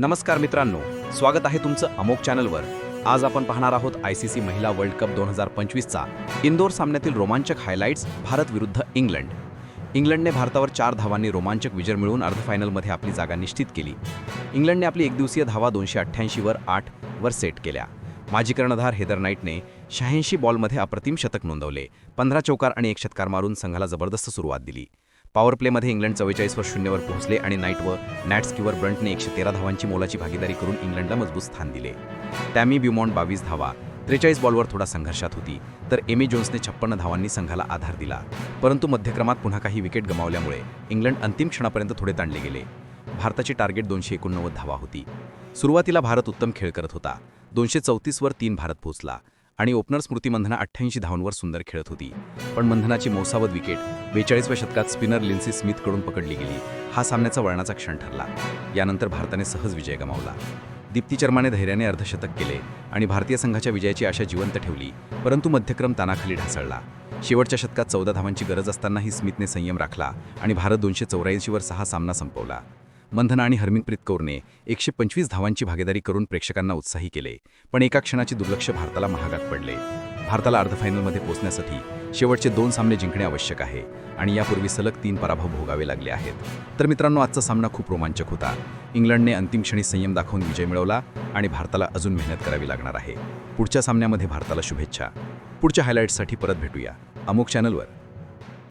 नमस्कार मित्रांनो स्वागत आहे तुमचं अमोक चॅनलवर. आज आपण पाहणार आहोत आय सी सी महिला वर्ल्ड कप दोन हजार पंचवीसचा इंदोर सामन्यातील रोमांचक हायलाइट्स भारत विरुद्ध इंग्लंड. इंग्लंडने भारतावर चार धावांनी रोमांचक विजय मिळवून अर्धफायनलमध्ये आपली जागा निश्चित केली. इंग्लंडने आपली एकदिवसीय धावा दोनशे अठ्ठ्याऐंशीवर आठ वर सेट केल्या. माजी कर्णधार हेदर नाईटने शहाऐंशी बॉलमध्ये अप्रतिम शतक नोंदवले. पंधरा चौकार आणि एक षटकार मारून संघाला जबरदस्त सुरुवात दिली. पॉवर प्लेमध्ये इंग्लंड चव्वेचाळीसवर शून्यवर पोहोचले आणि नाईट व नॅट्स किवर ब्रंटने एकशे तेरा धावांची मोलाची भागीदारी करून इंग्लंडला मजबूत स्थान दिले. टॅमी ब्युमॉन्ट बावीस धावा त्रेचाळीस बॉलवर थोडा संघर्षात होती तर एमी जोन्सने छप्पन्न धावांनी संघाला आधार दिला. परंतु मध्यक्रमात पुन्हा काही विकेट गमावल्यामुळे इंग्लंड अंतिम क्षणापर्यंत थोडे ताणले गेले. भारताची टार्गेट दोनशे एकोणनव्वद धावा होती. सुरुवातीला भारत उत्तम खेळ करत होता. दोनशे चौतीसवर तीन भारत पोहोचला. आणि ओपनर स्मृती मंधना अठ्ठ्याऐंशी धावांवर सुंदर खेळत होती. पण मंधनाची मौसावत विकेट बेचाळीसव्या शतकात स्पिनर लिन्सी स्मिथकडून पकडली गेली. हा सामन्याचा वळणाचा क्षण ठरला. यानंतर भारताने सहज विजय गमावला. दीप्ती चर्माने धैर्याने अर्धशतक केले आणि भारतीय संघाच्या विजयाची आशा जिवंत ठेवली परंतु मध्यक्रम तानाखाली ढासळला. शेवटच्या शतकात चौदा धावांची गरज असतानाही स्मिथने संयम राखला आणि भारत दोनशे चौऱ्याऐंशीवर सहा सामना संपवला. मंधना आणि हरमिनप्रीत कौरने एकशे पंचवीस धावांची भागीदारी करून प्रेक्षकांना उत्साही केले पण एका क्षणाचे दुर्लक्ष भारताला महागात पडले. भारताला अर्धफायनलमध्ये पोहोचण्यासाठी शेवटचे दोन सामने जिंकणे आवश्यक आहे आणि यापूर्वी सलग तीन पराभव भोगावे लागले आहेत. तर मित्रांनो आजचा सामना खूप रोमांचक होता. इंग्लंडने अंतिम क्षणी संयम दाखवून विजय मिळवला आणि भारताला अजून मेहनत करावी लागणार आहे. पुढच्या सामन्यामध्ये भारताला शुभेच्छा. पुढच्या हायलाईट्ससाठी परत भेटूया. अमुक चॅनलवर